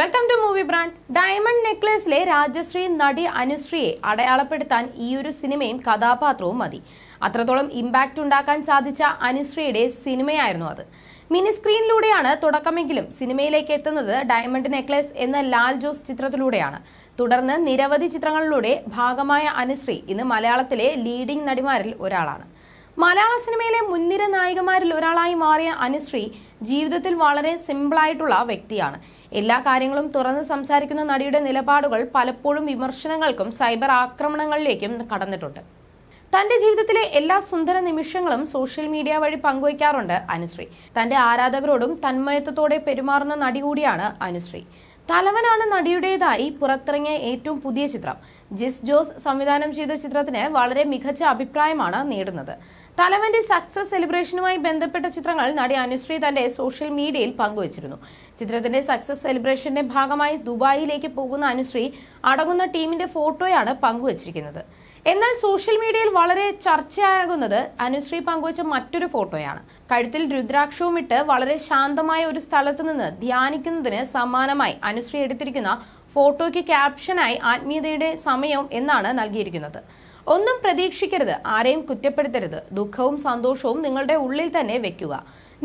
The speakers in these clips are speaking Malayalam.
Welcome to movie brand diamond നെക്ലസിലെ Rajashree നടി അനുശ്രീയെ അടയാളപ്പെടുത്താൻ ഒരു സിനിമയും കഥാപാത്രവും മതി. അത്രത്തോളം ഇമ്പാക്റ്റ് ഉണ്ടാക്കാൻ സാധിച്ച അനുശ്രീയുടെ സിനിമയായിരുന്നു അത്. മിനി സ്ക്രീനിലൂടെയാണ് തുടക്കമെങ്കിലും സിനിമയിലേക്ക് എത്തുന്നത് ഡയമണ്ട് നെക്ലേസ് എന്ന ലാൽ ജോസ് ചിത്രത്തിലൂടെയാണ്. തുടർന്ന് നിരവധി ചിത്രങ്ങളിലൂടെ ഭാഗമായ അനുശ്രീ ഇന്ന് മലയാളത്തിലെ ലീഡിംഗ് നടിമാരിൽ ഒരാളാണ്. മലയാള സിനിമയിലെ മുൻനിര നായികമാരിൽ ഒരാളായി മാറിയ അനുശ്രീ ജീവിതത്തിൽ വളരെ സിമ്പിളായിട്ടുള്ള വ്യക്തിയാണ്. എല്ലാ കാര്യങ്ങളും തുറന്ന് സംസാരിക്കുന്ന നടിയുടെ നിലപാടുകൾ പലപ്പോഴും വിമർശനങ്ങൾക്കും സൈബർ ആക്രമണങ്ങളിലേക്കും കടന്നിട്ടുണ്ട്. തന്റെ ജീവിതത്തിലെ എല്ലാ സുന്ദര നിമിഷങ്ങളും സോഷ്യൽ മീഡിയ വഴി പങ്കുവയ്ക്കാറുണ്ട് അനുശ്രീ. തന്റെ ആരാധകരോടും തന്മയത്വത്തോടെ പെരുമാറുന്ന നടി കൂടിയാണ് അനുശ്രീ. തലവനാണ് നടിയുടേതായി പുറത്തിറങ്ങിയ ഏറ്റവും പുതിയ ചിത്രം. ജിസ് ജോസ് സംവിധാനം ചെയ്ത ചിത്രത്തിന് വളരെ മികച്ച അഭിപ്രായമാണ് നേടുന്നത്. തലവന്റെ സക്സസ് സെലിബ്രേഷനുമായി ബന്ധപ്പെട്ട ചിത്രങ്ങൾ നടി അനുശ്രീ തന്റെ സോഷ്യൽ മീഡിയയിൽ പങ്കുവച്ചിരുന്നു. ചിത്രത്തിന്റെ സക്സസ് സെലിബ്രേഷന്റെ ഭാഗമായി ദുബായിലേക്ക് പോകുന്ന അനുശ്രീ അടങ്ങുന്ന ടീമിന്റെ ഫോട്ടോയാണ് പങ്കുവച്ചിരിക്കുന്നത്. എന്നാൽ സോഷ്യൽ മീഡിയയിൽ വളരെ ചർച്ചയാകുന്നത് അനുശ്രീ പങ്കുവച്ച മറ്റൊരു ഫോട്ടോയാണ്. കഴുത്തിൽ രുദ്രാക്ഷവും ഇട്ട് വളരെ ശാന്തമായ ഒരു സ്ഥലത്ത് നിന്ന് ധ്യാനിക്കുന്നതിന് സമാനമായി അനുശ്രീ എടുത്തിരിക്കുന്ന ഫോട്ടോയ്ക്ക് ക്യാപ്ഷനായി ആത്മീയതയുടെ സമയം എന്നാണ് നൽകിയിരിക്കുന്നത്. ഒന്നും പ്രതീക്ഷിക്കരുത് ആരെയും കുറ്റപ്പെടുത്തരുത്. ദുഃഖവും സന്തോഷവും നിങ്ങളുടെ ഉള്ളിൽ തന്നെ വെക്കുക.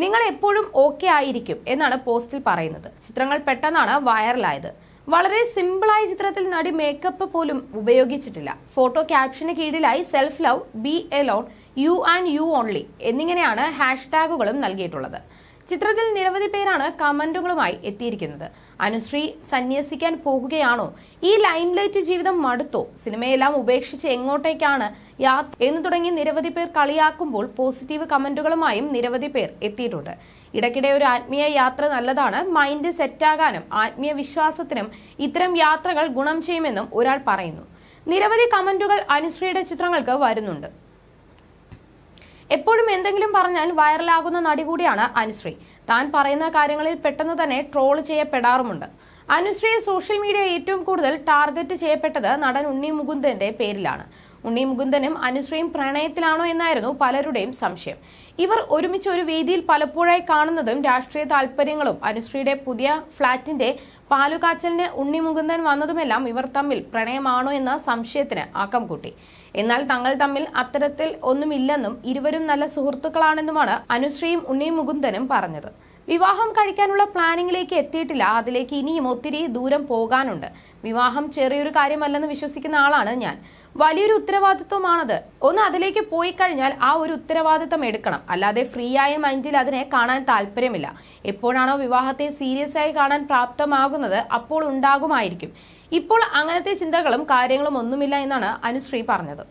നിങ്ങൾ എപ്പോഴും ഓക്കെ ആയിരിക്കും എന്നാണ് പോസ്റ്റിൽ പറയുന്നത്. ചിത്രങ്ങൾ പെട്ടെന്നാണ് വൈറലായത്. വളരെ സിമ്പിളായ ചിത്രത്തിൽ നടി മേക്കപ്പ് പോലും ഉപയോഗിച്ചിട്ടില്ല. ഫോട്ടോ ക്യാപ്ഷന് കീഴിലായി self love be alone you and you only എന്നിങ്ങനെയാണ് ഹാഷ്ടാഗുകളും നൽകിയിട്ടുള്ളത്. ചിത്രത്തിൽ നിരവധി പേരാണ് കമന്റുകളുമായി എത്തിയിരിക്കുന്നത്. അനുശ്രീ സന്യസിക്കാൻ പോകുകയാണോ? ഈ ലൈംലൈറ്റ് ജീവിതം മടുത്തോ? സിനിമയെല്ലാം ഉപേക്ഷിച്ച് എങ്ങോട്ടേക്കാണ് യാത്ര? എന്ന് തുടങ്ങി നിരവധി പേർ കളിയാക്കുമ്പോൾ പോസിറ്റീവ് കമന്റുകളുമായും നിരവധി പേർ എത്തിയിട്ടുണ്ട്. ഇടയ്ക്കിടെ ഒരു ആത്മീയ യാത്ര നല്ലതാണ്. മൈൻഡ് സെറ്റാകാനും ആത്മീയ വിശ്വാസത്തിനും ഇത്തരം യാത്രകൾ ഗുണം ചെയ്യുമെന്നും ഒരാൾ പറയുന്നു. നിരവധി കമന്റുകൾ അനുശ്രീയുടെ ചിത്രങ്ങൾക്ക് വരുന്നുണ്ട്. എപ്പോഴും എന്തെങ്കിലും പറഞ്ഞാൽ വൈറലാകുന്ന നടി കൂടിയാണ് അനുശ്രീ. താൻ പറയുന്ന കാര്യങ്ങളിൽ പെട്ടെന്ന് തന്നെ ട്രോൾ ചെയ്യപ്പെടാറുമുണ്ട്. അനുശ്രീയെ സോഷ്യൽ മീഡിയ ഏറ്റവും കൂടുതൽ ടാർഗറ്റ് ചെയ്യപ്പെട്ടത് നടൻ ഉണ്ണി മുകുന്ദന്റെ പേരിലാണ്. ഉണ്ണി മുകുന്ദനും അനുശ്രീയും പ്രണയത്തിലാണോ എന്നായിരുന്നു പലരുടെയും സംശയം. ഇവർ ഒരുമിച്ച് ഒരു വേദിയിൽ പലപ്പോഴായി കാണുന്നതും രാഷ്ട്രീയ താല്പര്യങ്ങളും അനുശ്രീയുടെ പുതിയ ഫ്ളാറ്റിന്റെ പാലുകാച്ചലിന് ഉണ്ണി മുകുന്ദൻ വന്നതുമെല്ലാം ഇവർ തമ്മിൽ പ്രണയമാണോ എന്ന സംശയത്തിന് ആക്കം കൂട്ടി. എന്നാൽ തങ്ങൾ തമ്മിൽ അത്തരത്തിൽ ഒന്നുമില്ലെന്നും ഇരുവരും നല്ല സുഹൃത്തുക്കളാണെന്നുമാണ് അനുശ്രീയും ഉണ്ണി മുകുന്ദനും പറഞ്ഞത്. വിവാഹം കഴിക്കാനുള്ള പ്ലാനിങ്ങിലേക്ക് എത്തിയിട്ടില്ല. അതിലേക്ക് ഇനിയും ഒത്തിരി ദൂരം പോകാനുണ്ട്. വിവാഹം ചെറിയൊരു കാര്യമല്ലെന്ന് വിശ്വസിക്കുന്ന ആളാണ് ഞാൻ. വലിയൊരു ഉത്തരവാദിത്വമാണത്. ഒന്ന് അതിലേക്ക് പോയി കഴിഞ്ഞാൽ ആ ഒരു ഉത്തരവാദിത്വം എടുക്കണം. അല്ലാതെ ഫ്രീ ആയ മൈൻഡിൽ അതിനെ കാണാൻ താല്പര്യമില്ല. എപ്പോഴാണോ വിവാഹത്തെ സീരിയസ് ആയി കാണാൻ പ്രാപ്തമാകുന്നത് അപ്പോൾ ഉണ്ടാകുമായിരിക്കും. ഇപ്പോൾ അങ്ങനത്തെ ചിന്തകളും കാര്യങ്ങളും ഒന്നുമില്ല എന്നാണ് അനുശ്രീ പറഞ്ഞത്.